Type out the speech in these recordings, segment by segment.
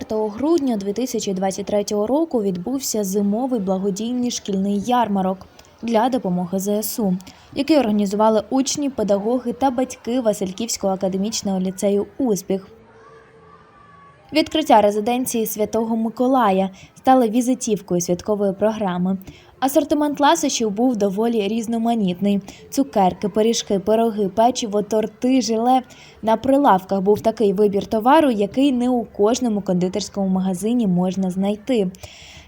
4 грудня 2023 року відбувся зимовий благодійний шкільний ярмарок для допомоги ЗСУ, який організували учні, педагоги та батьки Васильківського академічного ліцею Успіх. Відкриття резиденції Святого Миколая стало візитівкою святкової програми. Асортимент ласощів був доволі різноманітний: цукерки, пиріжки, пироги, печиво, торти, желе. На прилавках був такий вибір товару, який не у кожному кондитерському магазині можна знайти.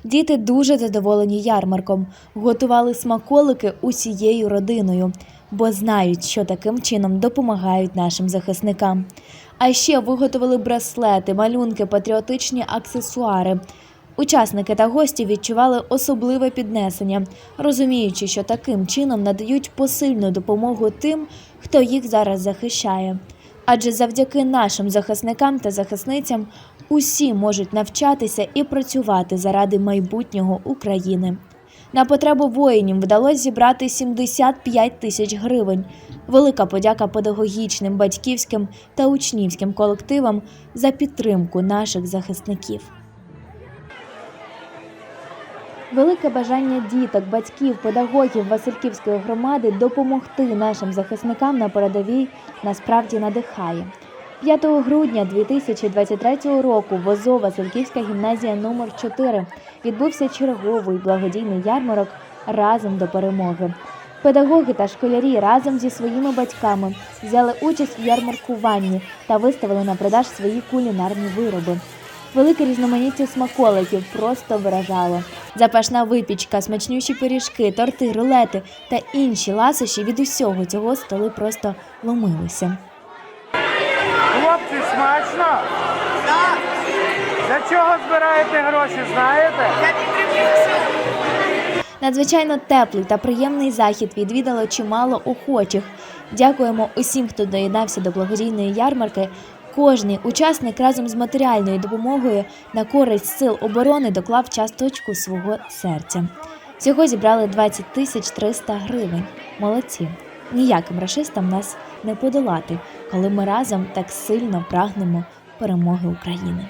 Діти дуже задоволені ярмарком, готували смаколики усією родиною, бо знають, що таким чином допомагають нашим захисникам. А ще виготовили браслети, малюнки, патріотичні аксесуари. Учасники та гості відчували особливе піднесення, розуміючи, що таким чином надають посильну допомогу тим, хто їх зараз захищає. Адже завдяки нашим захисникам та захисницям усі можуть навчатися і працювати заради майбутнього України. На потребу воїнів вдалося зібрати 75 тисяч гривень. Велика подяка педагогічним, батьківським та учнівським колективам за підтримку наших захисників. Велике бажання діток, батьків, педагогів Васильківської громади допомогти нашим захисникам на передовій насправді надихає. 5 грудня 2023 року в ОЗО Васильківська гімназія номер 4 відбувся черговий благодійний ярмарок разом до перемоги. Педагоги та школярі разом зі своїми батьками взяли участь в ярмаркуванні та виставили на продаж свої кулінарні вироби. Велике різноманіття смаколиків просто виражало. Запашна випічка, смачнющі пиріжки, торти, рулети та інші ласощі від усього цього столи просто ломилися. Хлопці, смачно? Так. Для чого збираєте гроші, знаєте? Надзвичайно теплий та приємний захід відвідало чимало охочих. Дякуємо усім, хто доєднався до благодійної ярмарки. Кожний учасник разом з матеріальною допомогою на користь сил оборони доклав часточку свого серця. Всього зібрали 20 тисяч 300 гривень. Молодці. Ніяким рашистам нас не подолати, коли ми разом так сильно прагнемо перемоги України.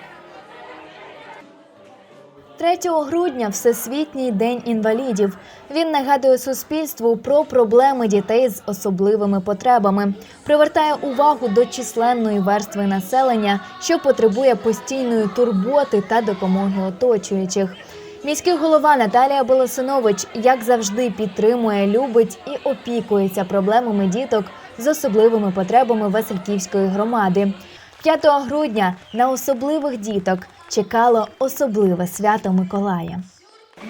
3 грудня Всесвітній день інвалідів. Він нагадує суспільству про проблеми дітей з особливими потребами, привертає увагу до численної верстви населення, що потребує постійної турботи та допомоги оточуючих. Міський голова Наталія Болосинович, як завжди, підтримує, любить і опікується проблемами діток з особливими потребами Васильківської громади. 5 грудня на особливих діток чекало особливе свято Миколая.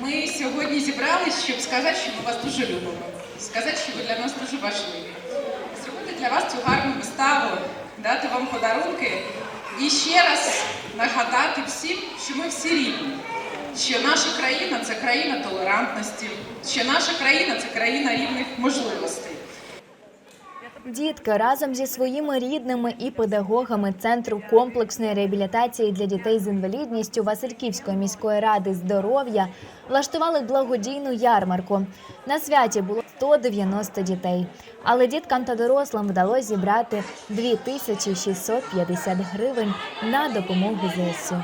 Ми сьогодні зібрались, щоб сказати, що ми вас дуже любимо, сказати, що ви для нас дуже важливі, зробити для вас цю гарну виставу, дати вам подарунки. І ще раз нагадати всім, що ми всі рівні, що наша країна це країна толерантності, що наша країна це країна рівних можливостей. Дітки разом зі своїми рідними і педагогами Центру комплексної реабілітації для дітей з інвалідністю Васильківської міської ради здоров'я влаштували благодійну ярмарку. На святі було 190 дітей, але діткам та дорослим вдалося зібрати 2650 гривень на допомогу ЗСУ.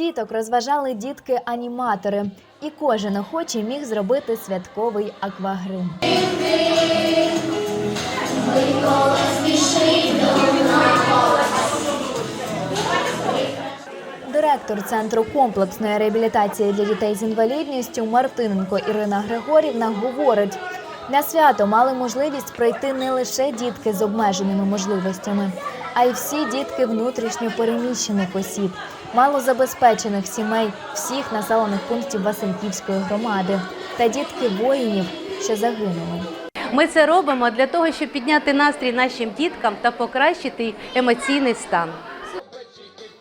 Діток розважали дітки-аніматори, і кожен охочий міг зробити святковий аквагрим. Директор центру комплексної реабілітації для дітей з інвалідністю Мартиненко Ірина Григорівна говорить: на свято мали можливість прийти не лише дітки з обмеженими можливостями, а й всі дітки внутрішньо переміщених осіб, малозабезпечених сімей всіх населених пунктів Васильківської громади та дітки воїнів, що загинули. Ми це робимо для того, щоб підняти настрій нашим діткам та покращити їх емоційний стан.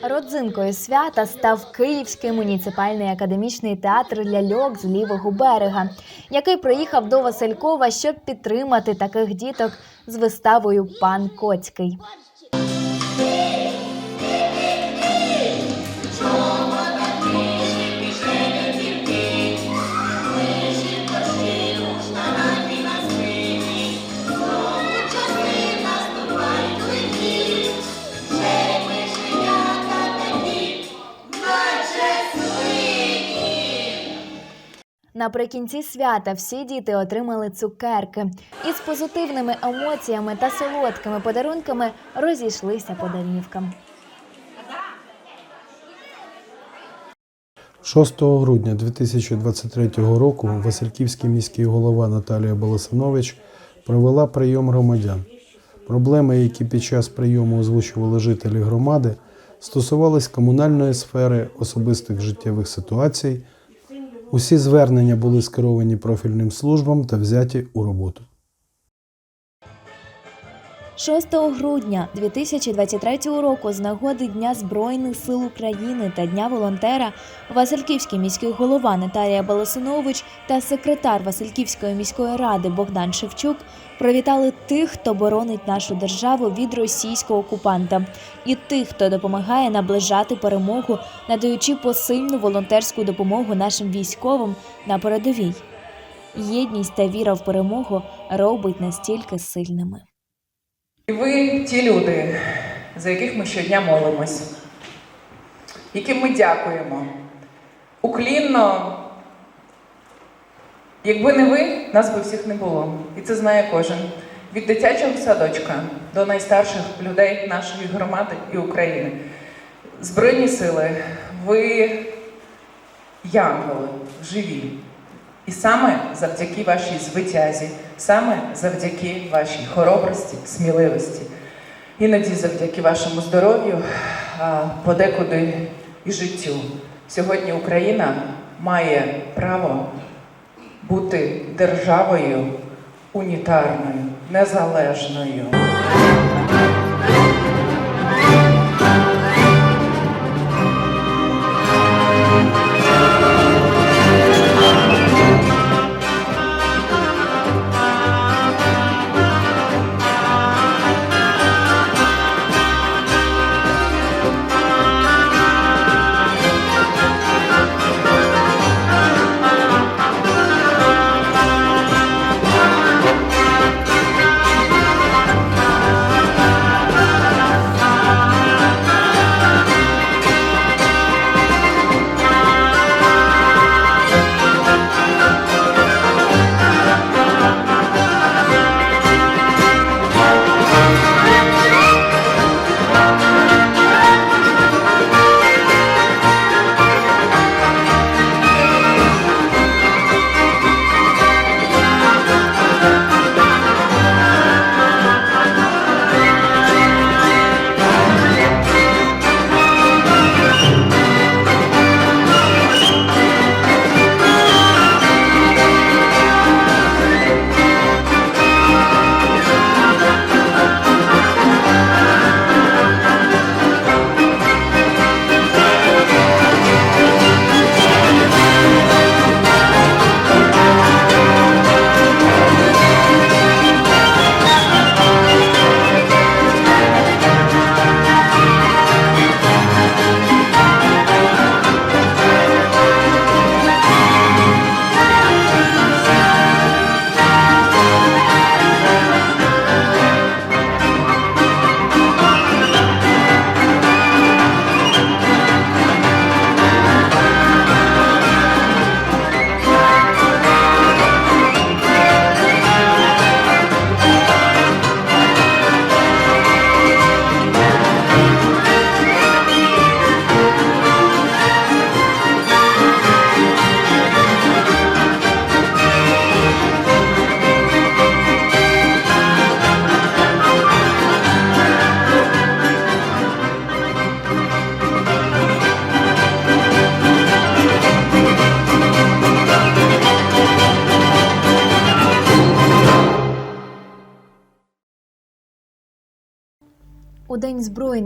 Родзинкою свята став Київський муніципальний академічний театр ляльок з лівого берега, який приїхав до Василькова, щоб підтримати таких діток з виставою Пан Коцький. Yeah. Наприкінці свята всі діти отримали цукерки і з позитивними емоціями та солодкими подарунками розійшлися по домівкам. 6 грудня 2023 року Васильківський міський голова Наталія Болесанович провела прийом громадян. Проблеми, які під час прийому озвучували жителі громади, стосувались комунальної сфери, особистих життєвих ситуацій. Усі звернення були скеровані профільним службам та взяті у роботу. 6 грудня 2023 року з нагоди Дня Збройних сил України та Дня волонтера Васильківський міський голова Наталія Баласинович та секретар Васильківської міської ради Богдан Шевчук привітали тих, хто боронить нашу державу від російського окупанта, і тих, хто допомагає наближати перемогу, надаючи посильну волонтерську допомогу нашим військовим на передовій. Єдність та віра в перемогу робить настільки сильними. І ви ті люди, за яких ми щодня молимось, яким ми дякуємо. Уклінно, якби не ви, нас би всіх не було. І це знає кожен. Від дитячого садочка до найстарших людей нашої громади і України. Збройні сили, ви янголи живі. І саме завдяки вашій звитязі, саме завдяки вашій хоробрості, сміливості, іноді завдяки вашому здоров'ю, подекуди і життю. Сьогодні Україна має право бути державою унітарною, незалежною.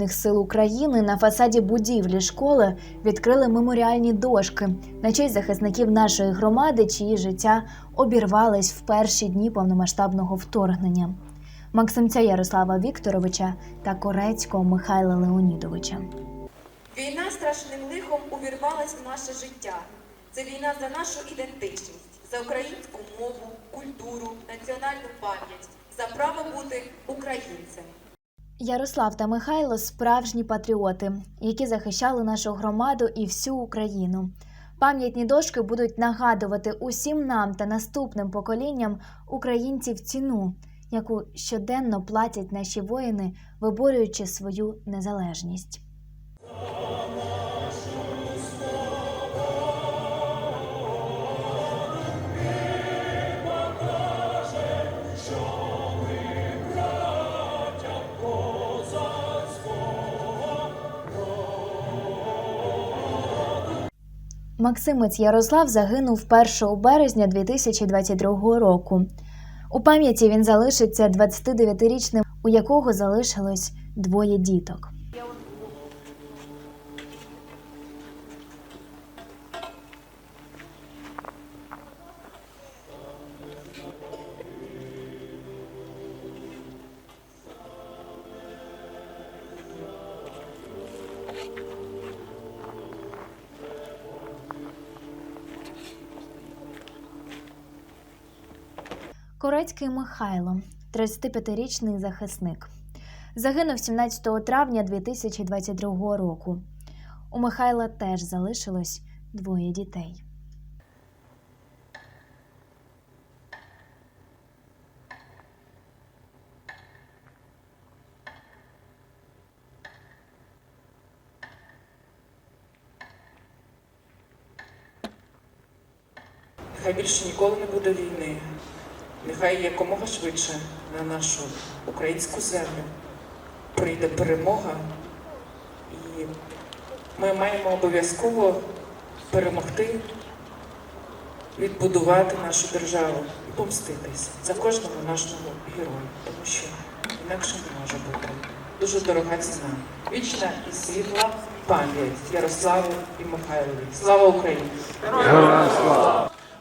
Збройних сил України на фасаді будівлі школи відкрили меморіальні дошки на честь захисників нашої громади, чиї життя обірвались в перші дні повномасштабного вторгнення. Максимця Ярослава Вікторовича та Корецького Михайла Леонідовича. Війна страшним лихом увірвалась в наше життя. Це війна за нашу ідентичність, за українську мову, культуру, національну пам'ять, за право бути українцем. Ярослав та Михайло справжні патріоти, які захищали нашу громаду і всю Україну. Пам'ятні дошки будуть нагадувати усім нам та наступним поколінням українців ціну, яку щоденно платять наші воїни, виборюючи свою незалежність. Максимець Ярослав загинув 1 березня 2022 року. У пам'яті він залишиться 29-річним, у якого залишилось двоє діток. Корецький Михайло, 35-річний захисник. Загинув 17 травня 2022 року. У Михайла теж залишилось двоє дітей. Нехай більше ніколи не буде війни. Нехай якомога швидше на нашу українську землю прийде перемога. І ми маємо обов'язково перемогти, відбудувати нашу державу і помститись за кожного нашого героя, тому що інакше не може бути. Дуже дорога ціна. Вічна і світла пам'ять Ярославу і Михайлові. Слава Україні!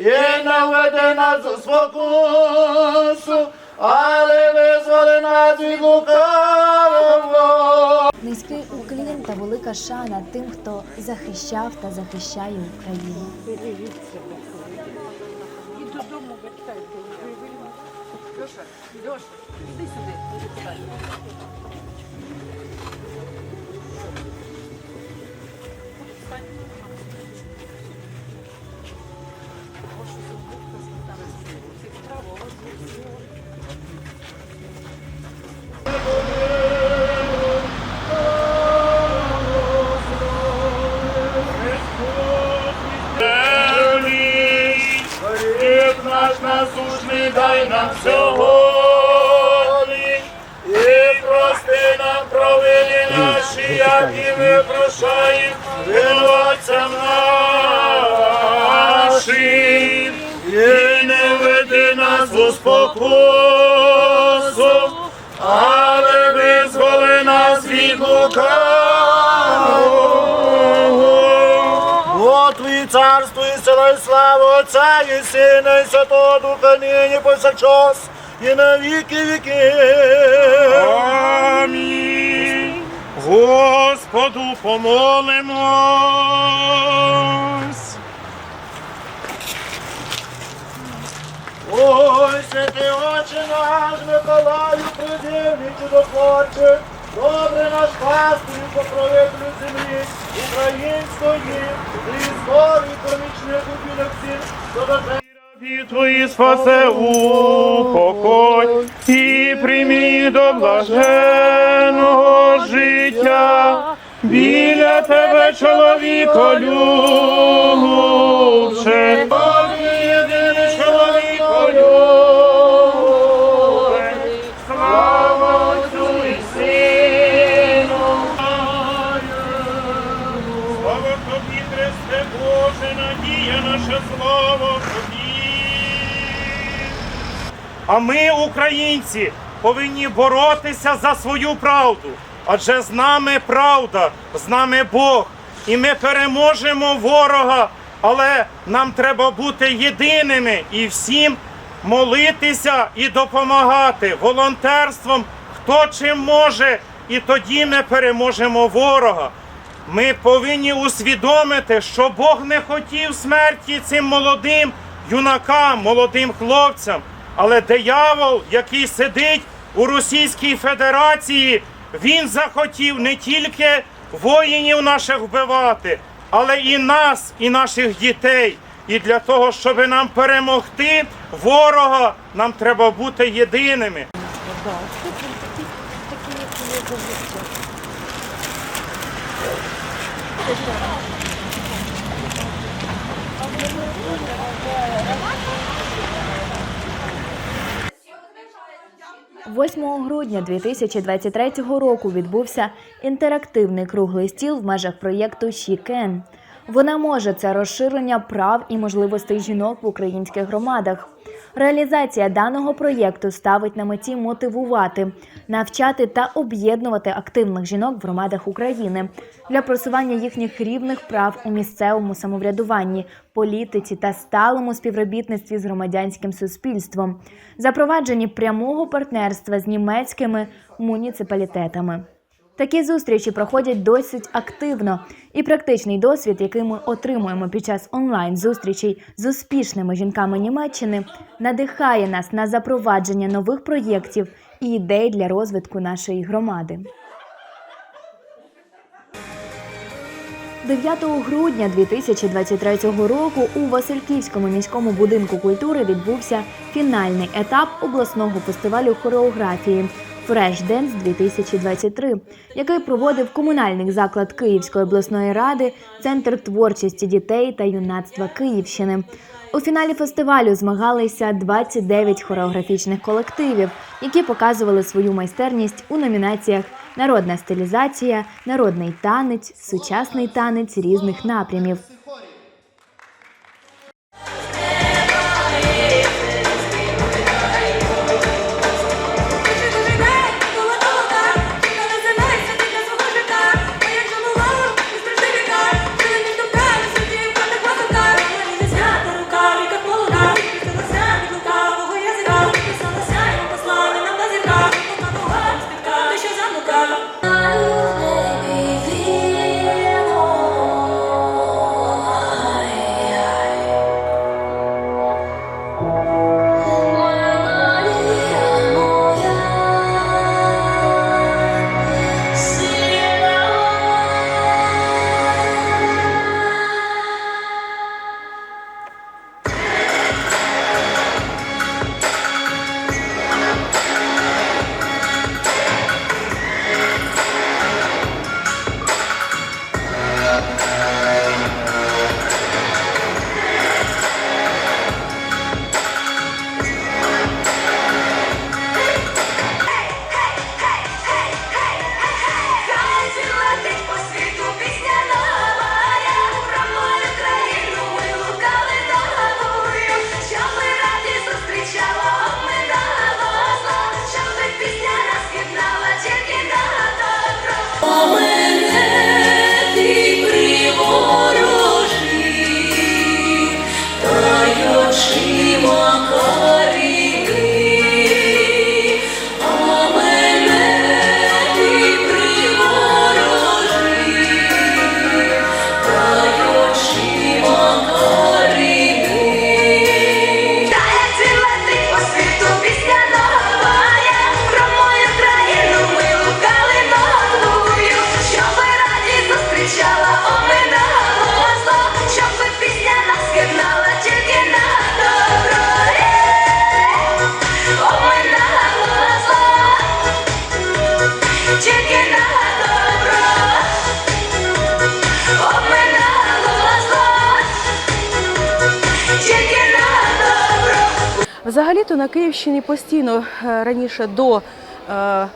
І не веди нас у спокусу, але визволи нас від лукавого. Низький уклін та велика шана тим, хто захищав та захищає Україну. Хліб дай нам сьогодні, і прости нам провини наші, як і ми прощаємо винуватцям нашим, і не веди нас у спокусу, але визволи нас від лукавого. Бо Твій царство сила і слава Отця і Сина і Святого Духа нині повсякчас і на віки віки. Амінь. Господу помолимось. Ой, святий Отче наш, Миколаю, придивний чудотворче, добре наш пастир, покровителю землі, української, військові, помічних убілок всіх, до Рабі твої спасе упокой і приймі до блаженного життя. Біля тебе, чоловіко, любче, А ми, українці, повинні боротися за свою правду. Адже з нами правда, з нами Бог. І ми переможемо ворога але нам треба бути єдиними і всім молитися і допомагати волонтерством, хто чим може, і тоді ми переможемо ворога. Ми повинні усвідомити, що Бог не хотів смерті цим молодим юнакам, молодим хлопцям. Але диявол, який сидить у Російській Федерації, він захотів не тільки воїнів наших вбивати, але і нас, і наших дітей. І для того, щоб нам перемогти ворога, нам треба бути єдиними. – 8 грудня 2023 року відбувся інтерактивний круглий стіл в межах проєкту Шікен. Вона може це розширення прав і можливостей жінок в українських громадах. Реалізація даного проєкту ставить на меті мотивувати, навчати та об'єднувати активних жінок в громадах України для просування їхніх рівних прав у місцевому самоврядуванні, політиці та сталому співробітництві з громадянським суспільством, запровадженні прямого партнерства з німецькими муніципалітетами. Такі зустрічі проходять досить активно, і практичний досвід, який ми отримуємо під час онлайн зустрічей з успішними жінками Німеччини, надихає нас на запровадження нових проєктів і ідей для розвитку нашої громади. 9 грудня 2023 року у Васильківському міському будинку культури відбувся фінальний етап обласного фестивалю хореографії Dance 2023, який проводив комунальний заклад Київської обласної ради, Центр творчості дітей та юнацтва Київщини. У фіналі фестивалю змагалися 29 хореографічних колективів, які показували свою майстерність у номінаціях Народна стилізація, народний танець, сучасний танець різних напрямів. Взагалі-то на Київщині постійно е, раніше до е,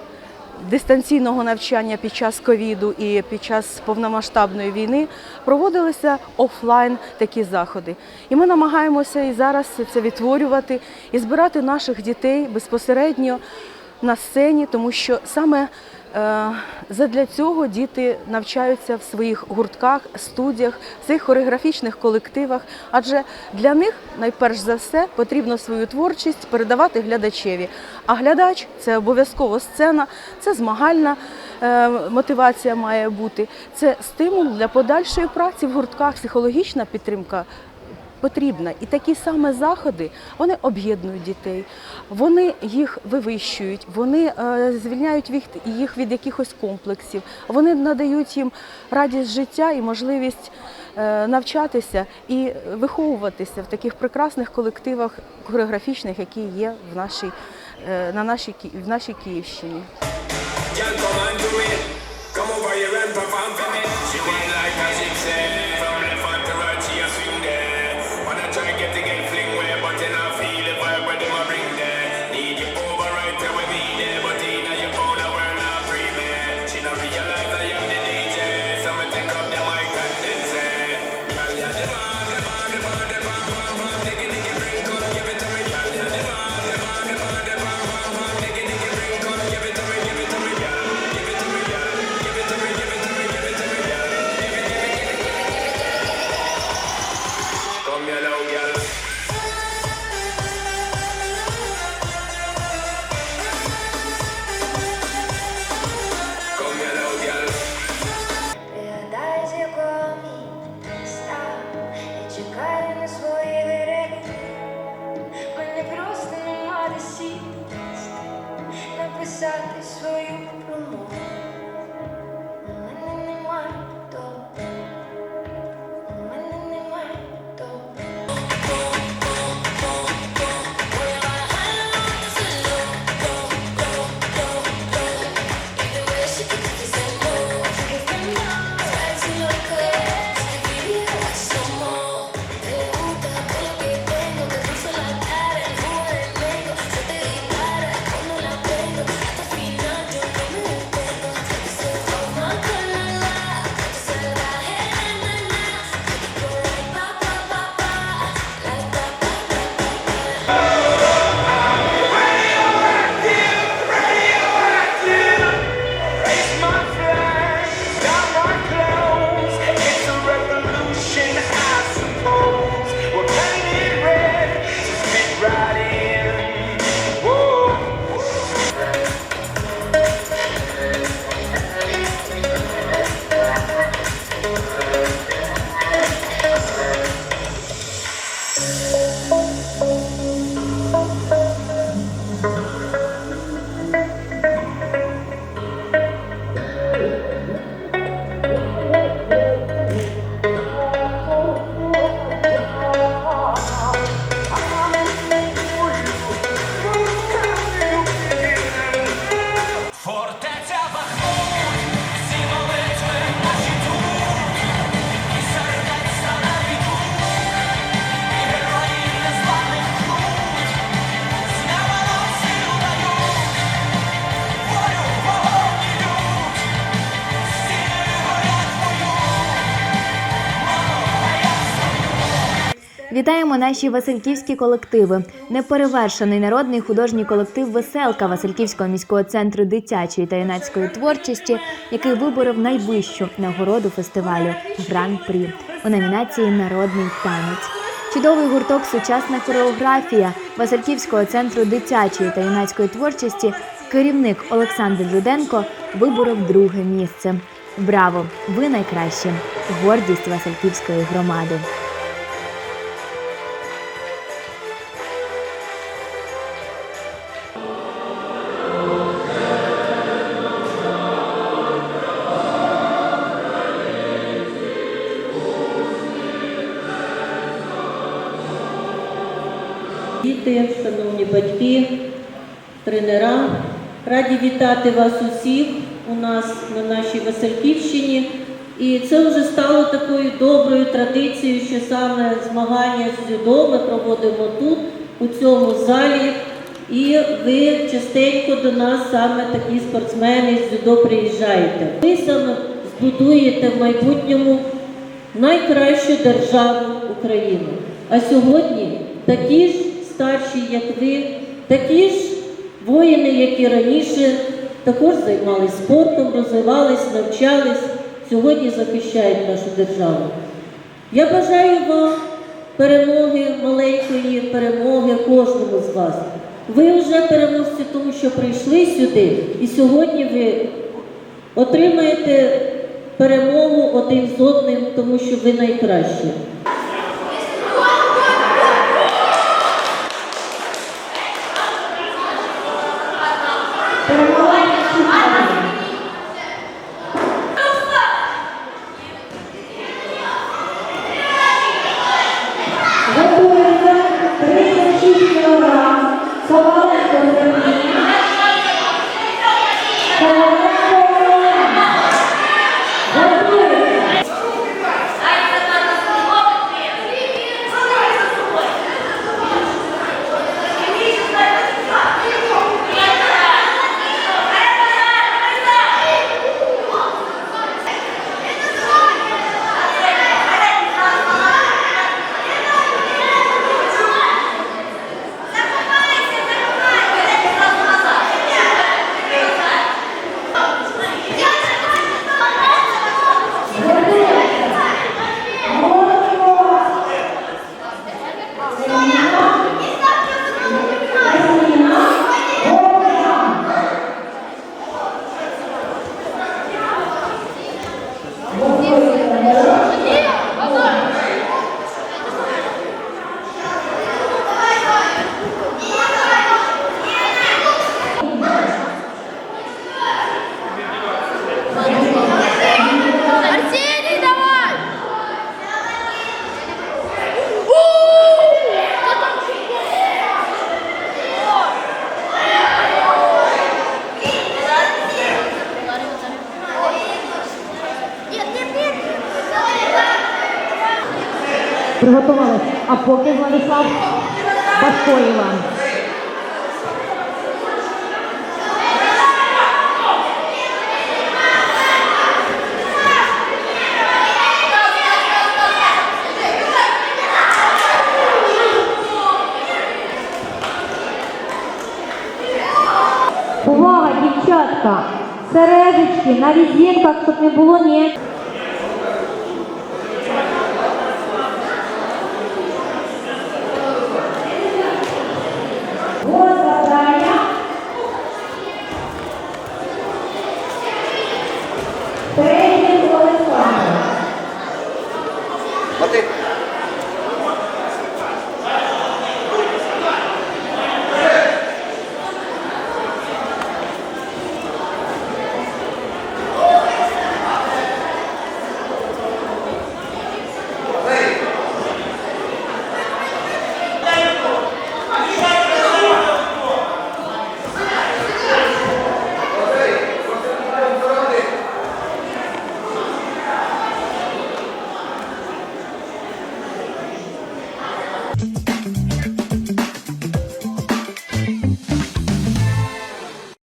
дистанційного навчання під час ковіду і під час повномасштабної війни проводилися офлайн такі заходи. І ми намагаємося і зараз це відтворювати і збирати наших дітей безпосередньо на сцені, тому що саме Задля цього діти навчаються в своїх гуртках, студіях, в своїх хореографічних колективах, адже для них найперш за все потрібно свою творчість передавати глядачеві. А глядач це обов'язково сцена, це змагальна е, мотивація має бути, це стимул для подальшої праці в гуртках, психологічна підтримка потрібна. І такі саме заходи вони об'єднують дітей, вони їх вивищують, вони е, звільняють їх, від якихось комплексів, вони надають їм радість життя і можливість е, навчатися і виховуватися в таких прекрасних колективах хореографічних, які є в нашій, е, на нашій, в нашій Київщині. Вітаємо наші васильківські колективи. Неперевершений народний художній колектив Веселка Васильківського міського центру дитячої та юнацької творчості, який виборов найвищу нагороду фестивалю Гран-прі у номінації Народний танець. Чудовий гурток Сучасна хореографія Васильківського центру дитячої та юнацької творчості. Керівник Олександр Руденко виборов друге місце. Браво! Ви найкращі! Гордість Васильківської громади. Батьки, тренера, раді вітати вас усіх у нас на нашій Васильківщині. І це вже стало такою доброю традицією, що саме змагання з дзюдо ми проводимо тут, у цьому залі. І ви частенько до нас саме такі спортсмени з дзюдо приїжджаєте. Ви саме збудуєте в майбутньому найкращу державу України. А сьогодні такі ж старші, як ви, такі ж воїни, як і раніше, також займалися спортом, розвивались, навчались, сьогодні захищають нашу державу. Я бажаю вам перемоги, маленької перемоги кожному з вас. Ви вже переможці, тому що прийшли сюди, і сьогодні ви отримаєте перемогу один з одним, тому що ви найкращі. 不过你。